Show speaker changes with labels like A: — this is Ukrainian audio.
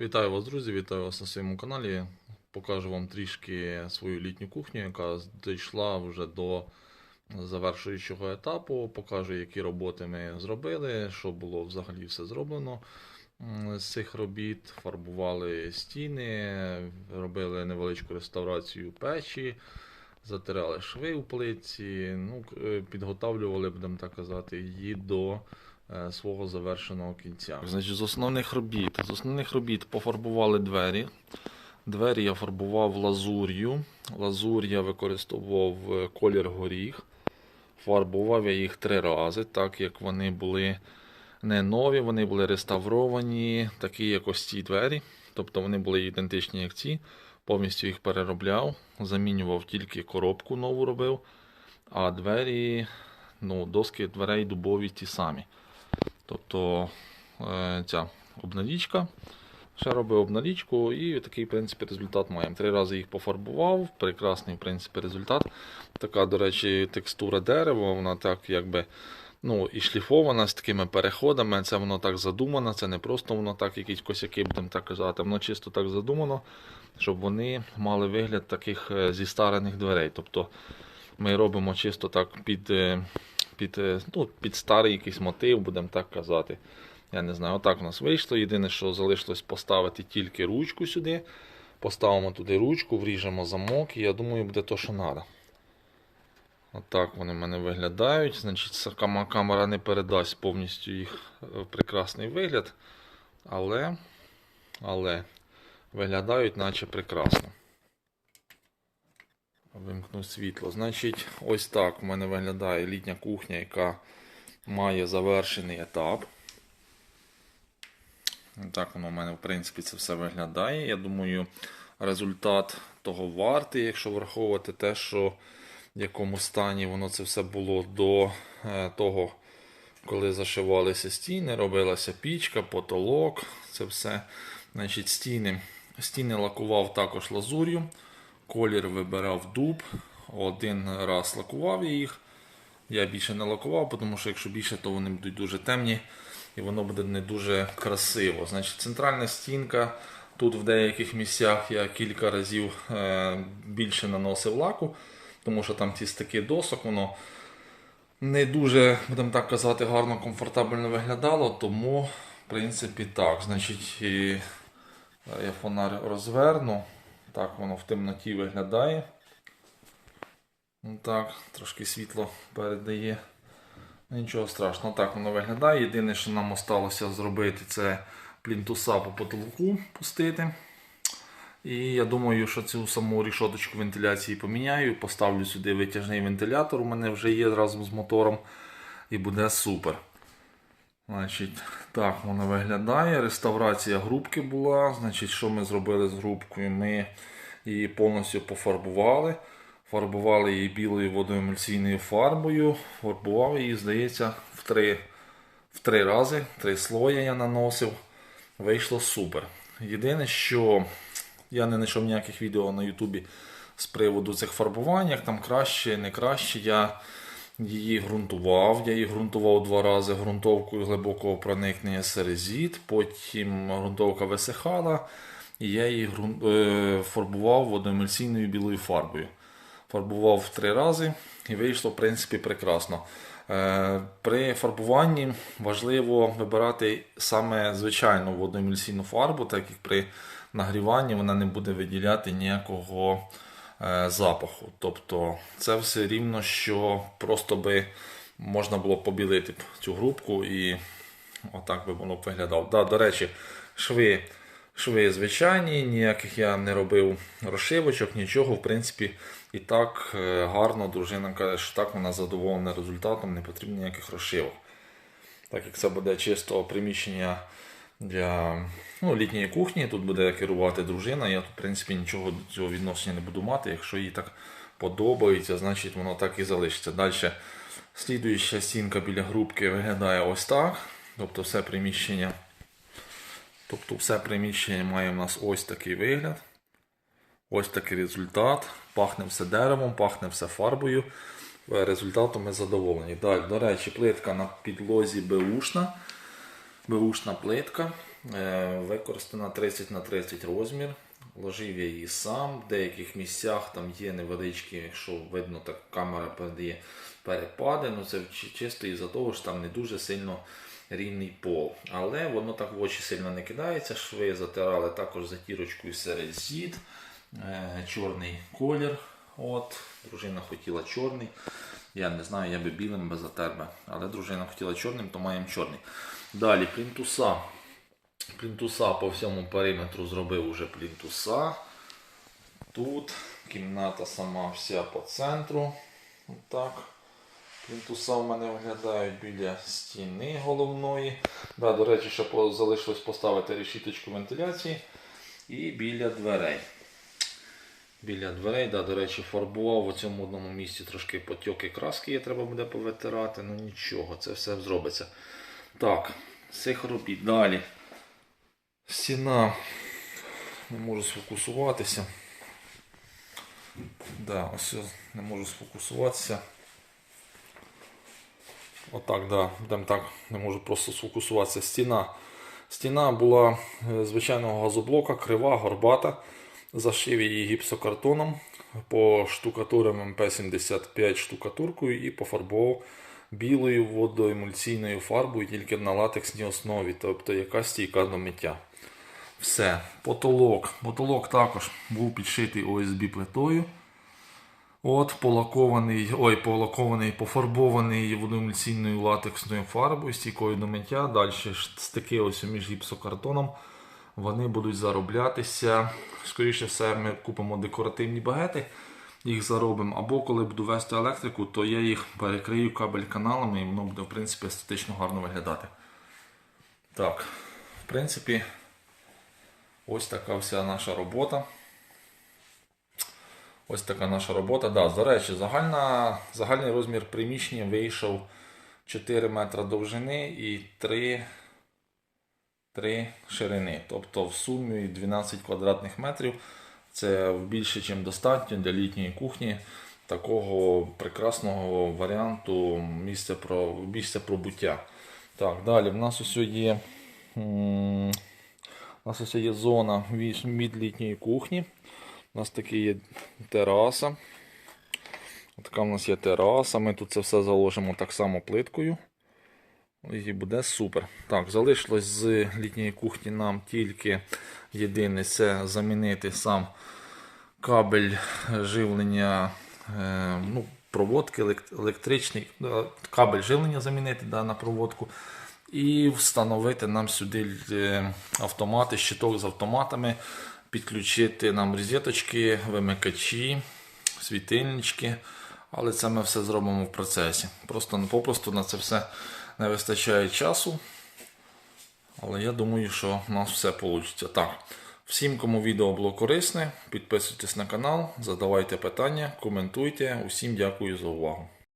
A: Вітаю вас, друзі! Вітаю вас на своєму каналі. Покажу вам трішки свою літню кухню, яка дійшла вже до завершуючого етапу. Покажу, які роботи ми зробили, що було взагалі все зроблено з цих робіт. Фарбували стіни, робили невеличку реставрацію печі, затирали шви у плитці, ну, е, підготавлювали, будемо так казати, її до свого завершеного кінця. Значить, з основних робіт. З основних робіт пофарбували двері. Двері я фарбував лазур'ю. Лазурь я використовував е, колір горіх. Фарбував я їх три рази, так як вони були не нові, вони були реставровані, такі як ось ці двері. Тобто вони були ідентичні, як ці. Повністю їх переробляв, замінював тільки коробку нову робив, а двері, ну, доски дверей дубові ті самі. Тобто е, ця обналічка. Ще робив обналічку і такий в принципі, результат маємо. Три рази їх пофарбував. Прекрасний в принципі, результат. Така, до речі, текстура дерева, вона так якби ну, і шліфована з такими переходами. Це воно так задумано, це не просто воно так, якісь косяки, будемо так казати. Воно чисто так задумано, щоб вони мали вигляд таких е, зістарених дверей. Тобто ми робимо чисто так під, е, під, е, ну, під старий якийсь мотив, будемо так казати. Я не знаю, отак у нас вийшло. Єдине, що залишилось поставити тільки ручку сюди. Поставимо туди ручку, вріжемо замок, і я думаю, буде то, що треба. Отак вони в мене виглядають. Значить, камера не передасть повністю їх прекрасний вигляд. Але, але виглядають наче прекрасно. Вимкну світло. Значить, ось так в мене виглядає літня кухня, яка має завершений етап. Так воно в мене, в принципі, це все виглядає. Я думаю, результат того вартий, якщо враховувати те, що в якому стані воно це все було до е, того, коли зашивалися стіни, робилася пічка, потолок, це все. Значить, стіни, стіни лакував також лазур'ю, колір вибирав дуб. Один раз лакував їх. Я більше не лакував, тому що якщо більше, то вони будуть дуже темні і воно буде не дуже красиво. Значить, центральна стінка. Тут в деяких місцях я кілька разів е, більше наносив лаку, тому що там ті стики досок, воно не дуже, будемо так казати, гарно, комфортабельно виглядало, тому, в принципі, так. Значить, і я фонар розверну. Так воно в темноті виглядає. Ну Так, трошки світло передає. Ну, Нічого страшного, так воно виглядає. Єдине, що нам осталося зробити, це плінтуса по потолку пустити. І я думаю, що цю саму рішоточку вентиляції поміняю. Поставлю сюди витяжний вентилятор. У мене вже є разом з мотором. І буде супер. Значить, так воно виглядає. Реставрація грубки була. Значить, що ми зробили з грубкою? Ми її повністю пофарбували. Фарбували її білою водоемульсійною фарбою. Фарбував її, здається, в три, в три рази. Три слої я наносив. Вийшло супер. Єдине, що я не знайшов ніяких відео на Ютубі з приводу цих фарбувань, як там краще, не краще. Я її ґрунтував. Я її ґрунтував два рази ґрунтовкою глибокого проникнення серезіт, потім ґрунтовка висихала, і я її е, фарбував водоемульсійною білою фарбою. Фарбував три рази і вийшло, в принципі, прекрасно. Е, При фарбуванні важливо вибирати саме звичайну водоемульсійну фарбу, так як при нагріванні вона не буде виділяти ніякого запаху. Тобто це все рівно, що просто би можна було побілити цю грубку і отак би воно виглядало. Да, до речі, шви, шви звичайні, ніяких я не робив розшивочок, нічого. В принципі, і так е, гарно дружина каже, що так вона задоволена результатом, не потрібно ніяких розшивок. Так як це буде чисто приміщення для ну, літньої кухні, тут буде керувати дружина. Я тут, в принципі, нічого до цього відношення не буду мати. Якщо їй так подобається, значить воно так і залишиться. Далі слідуюча стінка біля грубки виглядає ось так. Тобто все приміщення. Тобто все приміщення має у нас ось такий вигляд. Ось такий результат. Пахне все деревом, пахне все фарбою. Результатом ми задоволені. Далі, до речі, плитка на підлозі беушна. Беушна плитка. е, використана 30 на 30 розмір. Ложив я її сам. В деяких місцях там є невеличкі, якщо видно, так камера передає перепади. Ну це чисто із-за того, що там не дуже сильно рівний пол. Але воно так в очі сильно не кидається. Шви затирали також затірочкою серед зід. Е, чорний колір. От, дружина хотіла чорний. Я не знаю, я би білим би затер би. Але дружина хотіла чорним, то маємо чорний. Далі плінтуса. Плінтуса по всьому периметру зробив уже плінтуса. Тут кімната сама вся по центру. Отак. Плінтуса в мене виглядають біля стіни головної. Да, до речі, ще залишилось поставити решіточку вентиляції. І біля дверей. Біля дверей, да, до речі, фарбував у цьому одному місці трошки потьоки краски, є, треба буде повитирати. Ну нічого, це все зробиться. Так, цих робіт. Далі. Стіна. Не можу сфокусуватися. Да, ось не можу сфокусуватися. Отак, да, будемо так, не можу просто сфокусуватися. Стіна. Стіна була е, звичайного газоблока, крива, горбата. Зашив її гіпсокартоном, поштукатурив МП-75 штукатуркою і пофарбував білою водоемульсійною фарбою тільки на латексній основі, тобто яка стійка до миття. Все, потолок. Потолок також був підшитий ОСБ плитою. От, полакований, ой, полакований, пофарбований водоемульсійною латексною фарбою, стійкою до миття. Далі стики ось між гіпсокартоном. Вони будуть зароблятися. Скоріше все, ми купимо декоративні багети, їх заробимо. Або коли буду вести електрику, то я їх перекрию кабель каналами і воно буде в принципі естетично гарно виглядати. Так, в принципі, ось така вся наша робота. Ось така наша робота. Да, до речі, загальна, загальний розмір приміщення вийшов 4 метра довжини і 3, 3 ширини. Тобто в сумі 12 квадратних метрів. Це більше, ніж достатньо для літньої кухні. Такого прекрасного варіанту місця, про, місця пробуття. Так, далі в нас ось є, у нас ось є зона від літньої кухні. У нас такі є тераса. Така у нас є тераса. Ми тут це все заложимо так само плиткою. І буде супер. Так, залишилось з літньої кухні нам тільки єдине це замінити сам кабель живлення, е, ну, проводки електричний, е, кабель живлення замінити да, на проводку. І встановити нам сюди е, автомати, щиток з автоматами, підключити нам розеточки, вимикачі, світильнички. Але це ми все зробимо в процесі. Просто попросту на це все не вистачає часу. Але я думаю, що у нас все вийде. Так, всім, кому відео було корисне, підписуйтесь на канал, задавайте питання, коментуйте. Усім дякую за увагу.